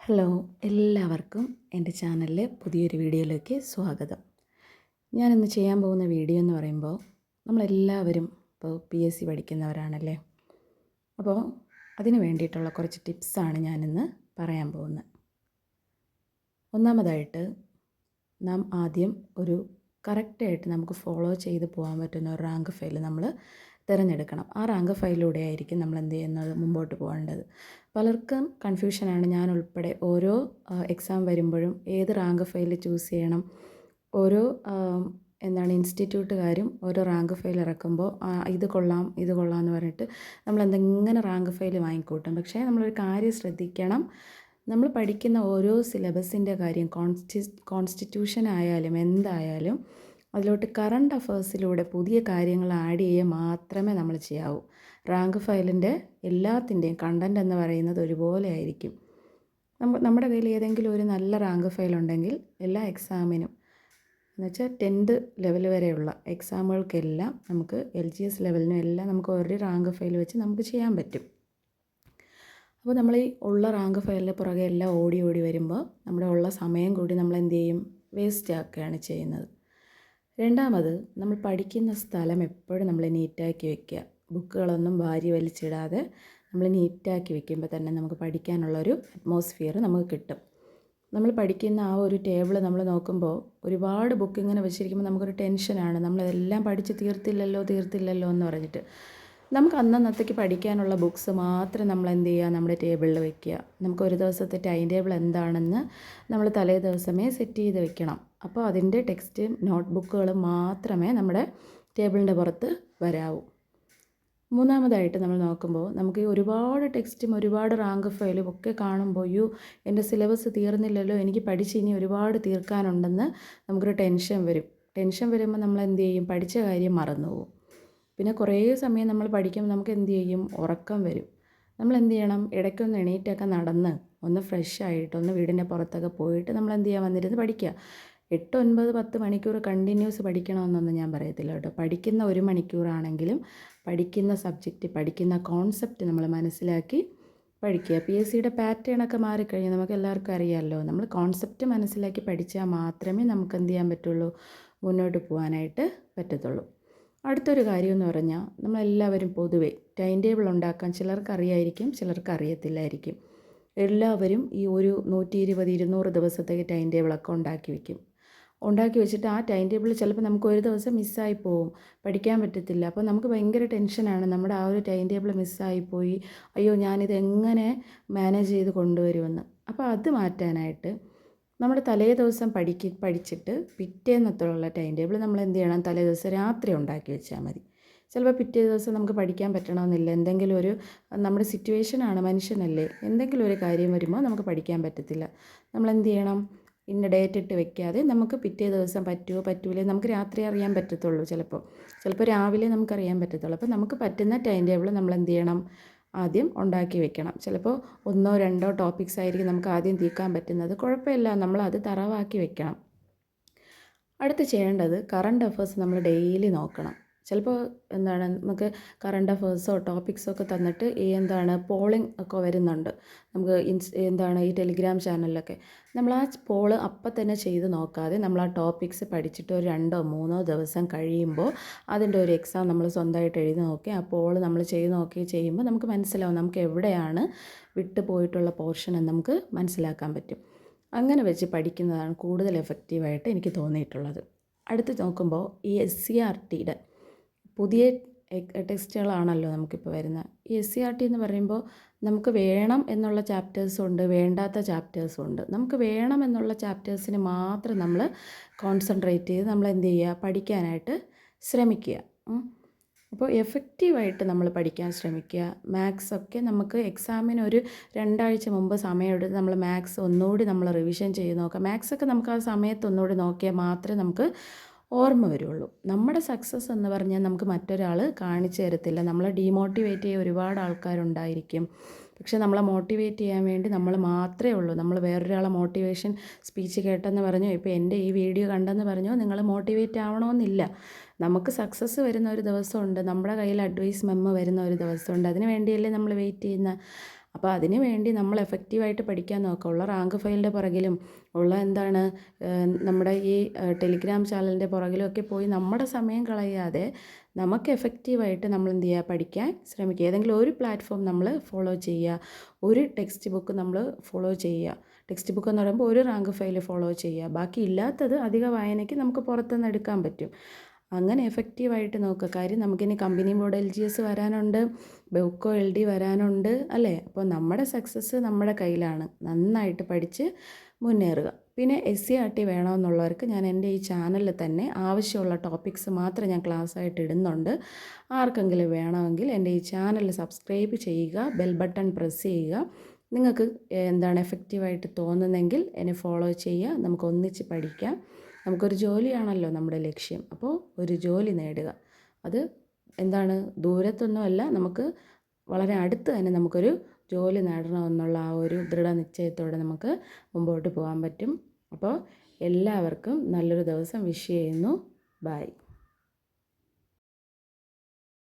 Hello എല്ലാവർക്കും എന്റെ ചാനലിലെ പുതിയൊരു വീഡിയോയിലേക്ക് സ്വാഗതം. ഞാനിന്ന് ചെയ്യാൻ പോകുന്ന വീഡിയോ എന്ന് പറയുമ്പോൾ നമ്മളെല്ലാവരും ഇപ്പോൾ പി എസ് സി പഠിക്കുന്നവരാണല്ലേ? അപ്പോൾ അതിന് വേണ്ടിയിട്ടുള്ള കുറച്ച് ടിപ്സാണ് ഞാനിന്ന് പറയാൻ പോകുന്നത്. ഒന്നാമതായിട്ട് നാം ആദ്യം ഒരു കറക്റ്റായിട്ട് നമുക്ക് ഫോളോ ചെയ്ത് പോകാൻ പറ്റുന്ന ഒരു റാങ്ക് ഫയൽ നമ്മൾ തിരഞ്ഞെടുക്കണം. ആ റാങ്ക് ഫയലിലൂടെ ആയിരിക്കും നമ്മൾ എന്ത് ചെയ്യുന്നത്? മുമ്പോട്ട് പോകേണ്ടത്. പലർക്കും കൺഫ്യൂഷനാണ് ഞാൻ ഉൾപ്പെടെ ഓരോ എക്സാം വരുമ്പോഴും ഏത് റാങ്ക് ഫയൽ ചൂസ് ചെയ്യണം ഓരോ എന്താണ് ഇൻസ്റ്റിറ്റ്യൂട്ടുകാരും ഓരോ റാങ്ക് ഫയൽ ഇറക്കുമ്പോൾ ഇത് കൊള്ളാം ഇത് കൊള്ളാം എന്ന് പറഞ്ഞിട്ട് നമ്മൾ എന്തെങ്ങനെ റാങ്ക് ഫയൽ വാങ്ങിക്കൂട്ടും. പക്ഷേ നമ്മളൊരു കാര്യം ശ്രദ്ധിക്കണം. നമ്മൾ പഠിക്കുന്ന ഓരോ സിലബസിന്റെ കാര്യം കോൺസ്റ്റി കോൺസ്റ്റിറ്റ്യൂഷൻ ആയാലും എന്തായാലും അതിലോട്ട് കറണ്ട് അഫേഴ്സിലൂടെ പുതിയ കാര്യങ്ങൾ ആഡ് ചെയ്യുക മാത്രമേ നമ്മൾ ചെയ്യാവൂ. റാങ്ക് ഫയലിന്റെ എല്ലാത്തിന്റെയും കണ്ടന്റ് എന്ന് പറയുന്നത് ഒരുപോലെ ആയിരിക്കും. നമ്മ നമ്മുടെ കയ്യിൽ ഏതെങ്കിലും ഒരു നല്ല റാങ്ക് ഫയൽ ഉണ്ടെങ്കിൽ എല്ലാ എക്സാമിനും എന്നുവെച്ചാൽ ടെൻത്ത് ലെവൽ വരെയുള്ള എക്സാമുകൾക്കെല്ലാം നമുക്ക് എൽ ജി എസ് ലെവലിനും എല്ലാം നമുക്ക് ഒരു റാങ്ക് ഫയൽ വെച്ച് നമുക്ക് ചെയ്യാൻ പറ്റും. അപ്പോൾ നമ്മൾ ഈ ഉള്ള റാങ്ക് ഫയലിന്റെ പുറകെ എല്ലാം ഓടി ഓടി വരുമ്പോൾ നമ്മുടെ ഉള്ള സമയം കൂടി നമ്മൾ എന്ത് ചെയ്യും? വേസ്റ്റ് ആക്കുകയാണ് ചെയ്യുന്നത്. രണ്ടാമത് നമ്മൾ പഠിക്കുന്ന സ്ഥലം എപ്പോഴും നമ്മൾ നീറ്റാക്കി വെക്കുക. ബുക്കുകളൊന്നും വാരി വലിച്ചിടാതെ നമ്മൾ നീറ്റാക്കി വെക്കുമ്പോൾ തന്നെ നമുക്ക് പഠിക്കാനുള്ളൊരു അറ്റ്മോസ്ഫിയർ നമുക്ക് കിട്ടും. നമ്മൾ പഠിക്കുന്ന ആ ഒരു ടേബിൾ നമ്മൾ നോക്കുമ്പോൾ ഒരുപാട് ബുക്ക് ഇങ്ങനെ വെച്ചിരിക്കുമ്പോൾ നമുക്കൊരു ടെൻഷനാണ് നമ്മളതെല്ലാം പഠിച്ച് തീർത്തില്ലല്ലോ തീർത്തില്ലല്ലോ എന്ന് പറഞ്ഞിട്ട്. നമുക്ക് അന്നന്നത്തേക്ക് പഠിക്കാനുള്ള ബുക്ക്സ് മാത്രം നമ്മൾ എന്ത് ചെയ്യുക? നമ്മുടെ ടേബിളിൽ വെക്കുക. നമുക്ക് ഒരു ദിവസത്തെ ടൈം ടേബിൾ എന്താണെന്ന് നമ്മൾ തലേ ദിവസമേ സെറ്റ് ചെയ്ത് വെക്കണം. അപ്പോൾ അതിന്റെ ടെക്സ്റ്റ് നോട്ട് ബുക്കുകൾ മാത്രമേ നമ്മുടെ ടേബിളിന്റെ പുറത്ത് വരാവൂ. മൂന്നാമതായിട്ട് നമ്മൾ നോക്കുമ്പോൾ നമുക്ക് ഒരുപാട് ടെക്സ്റ്റും ഒരുപാട് റാങ്ക് ഫയലും ഒക്കെ കാണുമ്പോൾ യു എന്റെ സിലബസ് തീർന്നില്ലല്ലോ എനിക്ക് പഠിച്ച് ഇനി ഒരുപാട് തീർക്കാനുണ്ടെന്ന് നമുക്കൊരു ടെൻഷൻ വരും. ടെൻഷൻ വരുമ്പോൾ നമ്മൾ എന്ത് ചെയ്യും? പഠിച്ച കാര്യം മറന്നു പോകും. പിന്നെ കുറേ സമയം നമ്മൾ പഠിക്കുമ്പോൾ നമുക്ക് എന്ത് ചെയ്യും? ഉറക്കം വരും. നമ്മൾ എന്ത് ചെയ്യണം? ഇടയ്ക്കൊന്ന് എണീറ്റൊക്കെ നടന്ന് ഒന്ന് ഫ്രഷ് ആയിട്ട് ഒന്ന് വീടിന്റെ പുറത്തൊക്കെ പോയിട്ട് നമ്മൾ എന്ത് ചെയ്യാൻ വന്നിരുന്ന് പഠിക്കുക. എട്ട് ഒൻപത് പത്ത് മണിക്കൂർ കണ്ടിന്യൂസ് പഠിക്കണമെന്നൊന്നും ഞാൻ പറയത്തില്ല കേട്ടോ. പഠിക്കുന്ന ഒരു മണിക്കൂറാണെങ്കിലും പഠിക്കുന്ന സബ്ജക്റ്റ് പഠിക്കുന്ന കോൺസെപ്റ്റ് നമ്മൾ മനസ്സിലാക്കി പഠിക്കുക. പി എസ് സിയുടെ പാറ്റേണൊക്കെ മാറിക്കഴിഞ്ഞാൽ നമുക്ക് എല്ലാവർക്കും അറിയാമല്ലോ. നമ്മൾ കോൺസെപ്റ്റ് മനസ്സിലാക്കി പഠിച്ചാൽ മാത്രമേ നമുക്ക് എന്ത് ചെയ്യാൻ പറ്റുള്ളൂ? മുന്നോട്ട് പോകാനായിട്ട് പറ്റത്തുള്ളൂ. അടുത്തൊരു കാര്യം എന്ന് പറഞ്ഞാൽ നമ്മളെല്ലാവരും പൊതുവെ ടൈം ടേബിൾ ഉണ്ടാക്കാൻ ചിലർക്ക് അറിയായിരിക്കും ചിലർക്ക് അറിയത്തില്ലായിരിക്കും. എല്ലാവരും ഈ ഒരു നൂറ്റി ഇരുപത് ഇരുന്നൂറ് ദിവസത്തേക്ക് ടൈം ടേബിളൊക്കെ ഉണ്ടാക്കി വയ്ക്കും ഉണ്ടാക്കി വെച്ചിട്ട് ആ ടൈം ടേബിൾ ചിലപ്പോൾ നമുക്ക് ഒരു ദിവസം മിസ്സായി പോവും. പഠിക്കാൻ പറ്റത്തില്ല. അപ്പോൾ നമുക്ക് ഭയങ്കര ടെൻഷനാണ്. നമ്മുടെ ആ ഒരു ടൈം ടേബിൾ മിസ്സായി പോയി. അയ്യോ ഞാനിത് എങ്ങനെ മാനേജ് ചെയ്ത് കൊണ്ടുവരുമെന്ന്. അപ്പോൾ അത് മാറ്റാനായിട്ട് നമ്മൾ തലേ ദിവസം പഠിക്ക പഠിച്ചിട്ട് പിറ്റേന്നത്തുള്ള ടൈം ടേബിൾ നമ്മൾ എന്ത് ചെയ്യണം? തലേ ദിവസം രാത്രി ഉണ്ടാക്കി വെച്ചാൽ മതി. ചിലപ്പോൾ പിറ്റേ ദിവസം നമുക്ക് പഠിക്കാൻ പറ്റണമെന്നില്ല. എന്തെങ്കിലും ഒരു നമ്മുടെ സിറ്റുവേഷനാണ് മനുഷ്യനല്ലേ? എന്തെങ്കിലും ഒരു കാര്യം വരുമ്പോൾ നമുക്ക് പഠിക്കാൻ പറ്റത്തില്ല. നമ്മൾ എന്ത് ചെയ്യണം? ഇന്ന ഡേറ്റ് ഇട്ട് വെക്കാതെ നമുക്ക് പിറ്റേ ദിവസം പറ്റുമോ പറ്റൂലേ നമുക്ക് രാത്രി അറിയാൻ പറ്റത്തുള്ളൂ ചിലപ്പോൾ. ചിലപ്പോൾ രാവിലെ നമുക്ക് അറിയാൻ പറ്റത്തുള്ളൂ. അപ്പോൾ നമുക്ക് പറ്റുന്ന ടൈം ടേബിൾ നമ്മൾ എന്ത് ചെയ്യണം? ആദ്യം ഉണ്ടാക്കി വെക്കണം. ചിലപ്പോൾ ഒന്നോ രണ്ടോ ടോപ്പിക്സ് ആയിരിക്കും നമുക്ക് ആദ്യം തീക്കാൻ പറ്റുന്നത്. കുഴപ്പമില്ല. നമ്മൾ അത് തറവാക്കി വെക്കണം. അടുത്ത് ചെയ്യേണ്ടത് കറണ്ട് അഫേഴ്സ് നമ്മൾ ഡെയിലി നോക്കണം. ചിലപ്പോൾ എന്താണ് നമുക്ക് കറണ്ട് അഫേഴ്സോ ടോപ്പിക്സോ ഒക്കെ തന്നിട്ട് ഈ എന്താണ് പോളിംഗ് ഒക്കെ വരുന്നുണ്ട്. നമുക്ക് ഇൻസ് എന്താണ് ഈ ടെലിഗ്രാം ചാനലിലൊക്കെ നമ്മൾ ആ പോൾ അപ്പം തന്നെ ചെയ്ത് നോക്കാതെ നമ്മൾ ആ ടോപ്പിക്സ് പഠിച്ചിട്ട് ഒരു രണ്ടോ മൂന്നോ ദിവസം കഴിയുമ്പോൾ അതിന്റെ ഒരു എക്സാം നമ്മൾ സ്വന്തമായിട്ട് എഴുതി നോക്കി ആ പോൾ നമ്മൾ ചെയ്ത് നോക്കി ചെയ്യുമ്പോൾ നമുക്ക് മനസ്സിലാവും നമുക്ക് എവിടെയാണ് വിട്ടു പോയിട്ടുള്ള പോർഷൻ എന്ന് നമുക്ക് മനസ്സിലാക്കാൻ പറ്റും. അങ്ങനെ വെച്ച് പഠിക്കുന്നതാണ് കൂടുതൽ എഫക്റ്റീവായിട്ട് എനിക്ക് തോന്നിയിട്ടുള്ളത്. അടുത്ത് നോക്കുമ്പോൾ ഈ എസ് സി ആർ ടിയുടെ പുതിയ ടെക്സ്റ്റുകളാണല്ലോ നമുക്കിപ്പോൾ വരുന്നത്. ഈ എസ് സി ആർ ടി എന്ന് പറയുമ്പോൾ നമുക്ക് വേണം എന്നുള്ള ചാപ്റ്റേഴ്സും ഉണ്ട് വേണ്ടാത്ത ചാപ്റ്റേഴ്സും ഉണ്ട്. നമുക്ക് വേണം എന്നുള്ള ചാപ്റ്റേഴ്സിന് മാത്രം നമ്മൾ കോൺസെൻട്രേറ്റ് ചെയ്ത് നമ്മൾ എന്ത് ചെയ്യുക? പഠിക്കാനായിട്ട് ശ്രമിക്കുക. അപ്പോൾ എഫക്റ്റീവായിട്ട് നമ്മൾ പഠിക്കാൻ ശ്രമിക്കുക. മാത്സ് ഒക്കെ നമുക്ക് എക്സാമിന് ഒരു രണ്ടാഴ്ച മുമ്പ് സമയമെടുത്ത് നമ്മൾ മാത്സ് ഒന്നുകൂടി നമ്മൾ റിവിഷൻ ചെയ്ത് നോക്കുക. മാത്സ് ഒക്കെ നമുക്ക് ആ സമയത്ത് ഒന്നുകൂടി നോക്കിയാൽ മാത്രമേ നമുക്ക് ഓർമ്മ വരുള്ളൂ. നമ്മുടെ സക്സസ് എന്ന് പറഞ്ഞാൽ നമുക്ക് മറ്റൊരാൾ കാണിച്ചു തരത്തില്ല. നമ്മളെ ഡീമോട്ടിവേറ്റ് ചെയ്യാൻ ഒരുപാട് ആൾക്കാരുണ്ടായിരിക്കും. പക്ഷെ നമ്മളെ മോട്ടിവേറ്റ് ചെയ്യാൻ വേണ്ടി നമ്മൾ മാത്രമേ ഉള്ളൂ. നമ്മൾ വേറൊരാളെ മോട്ടിവേഷൻ സ്പീച്ച് കേട്ടെന്ന് പറഞ്ഞോ ഇപ്പോൾ എന്റെ ഈ വീഡിയോ കണ്ടെന്ന് പറഞ്ഞോ നിങ്ങൾ മോട്ടിവേറ്റ് ആവണമെന്നില്ല. നമുക്ക് സക്സസ് വരുന്ന ഒരു ദിവസമുണ്ട്. നമ്മുടെ കയ്യിൽ അഡ്വൈസ് മെമ്മ വരുന്ന ഒരു ദിവസമുണ്ട്. അതിന് വേണ്ടിയല്ലേ നമ്മൾ വെയിറ്റ് ചെയ്യുന്ന അപ്പോൾ അതിന് വേണ്ടി നമ്മൾ എഫക്റ്റീവായിട്ട് പഠിക്കാൻ നോക്കുക. ഉള്ള റാങ്ക് ഫയലിന്റെ പുറകിലും ഉള്ള എന്താണ് നമ്മുടെ ഈ ടെലിഗ്രാം ചാനലിന്റെ പുറകിലും ഒക്കെ പോയി നമ്മുടെ സമയം കളയാതെ നമുക്ക് എഫക്റ്റീവായിട്ട് നമ്മൾ എന്ത് ചെയ്യുക പഠിക്കാൻ ശ്രമിക്കുക. ഏതെങ്കിലും ഒരു പ്ലാറ്റ്ഫോം നമ്മൾ ഫോളോ ചെയ്യുക. ഒരു ടെക്സ്റ്റ് ബുക്ക് നമ്മൾ ഫോളോ ചെയ്യുക. ടെക്സ്റ്റ് ബുക്ക് എന്ന് പറയുമ്പോൾ ഒരു റാങ്ക് ഫയൽ ഫോളോ ചെയ്യുക. ബാക്കി ഇല്ലാത്തത് അധിക വായനയ്ക്ക് നമുക്ക് പുറത്തുനിന്ന് എടുക്കാൻ പറ്റും. അങ്ങനെ എഫക്റ്റീവായിട്ട് നോക്കുക കാര്യം നമുക്കിനി company board L G S വരാനുണ്ട് ബെവ്കോ എൽ ഡി വരാനുണ്ട് അല്ലേ? അപ്പോൾ നമ്മുടെ സക്സസ് നമ്മുടെ കയ്യിലാണ്. നന്നായിട്ട് പഠിച്ച് മുന്നേറുക. പിന്നെ എസ് സി ആർ ടി വേണമെന്നുള്ളവർക്ക് ഞാൻ എന്റെ ഈ ചാനലിൽ തന്നെ ആവശ്യമുള്ള ടോപ്പിക്സ് മാത്രം ഞാൻ ക്ലാസ് ആയിട്ട് ഇടുന്നുണ്ട്. ആർക്കെങ്കിലും വേണമെങ്കിൽ എന്റെ ഈ ചാനൽ സബ്സ്ക്രൈബ് ചെയ്യുക ബെൽ ബട്ടൺ പ്രസ് ചെയ്യുക. നിങ്ങൾക്ക് എന്താണ് എഫക്റ്റീവായിട്ട് തോന്നുന്നെങ്കിൽ എന്നെ ഫോളോ ചെയ്യുക. നമുക്ക് ഒന്നിച്ച് പഠിക്കാം. നമുക്കൊരു ജോലിയാണല്ലോ നമ്മുടെ ലക്ഷ്യം. അപ്പോൾ ഒരു ജോലി നേടുക. അത് എന്താണ്? ദൂരത്തൊന്നുമല്ല നമുക്ക് വളരെ അടുത്ത് തന്നെ നമുക്കൊരു ജോലി നേടണമെന്നുള്ള ആ ഒരു ദൃഢനിശ്ചയത്തോടെ നമുക്ക് മുമ്പോട്ട് പോകാൻ പറ്റും. അപ്പോൾ എല്ലാവർക്കും നല്ലൊരു ദിവസം വിഷ് ചെയ്യുന്നു. ബായ്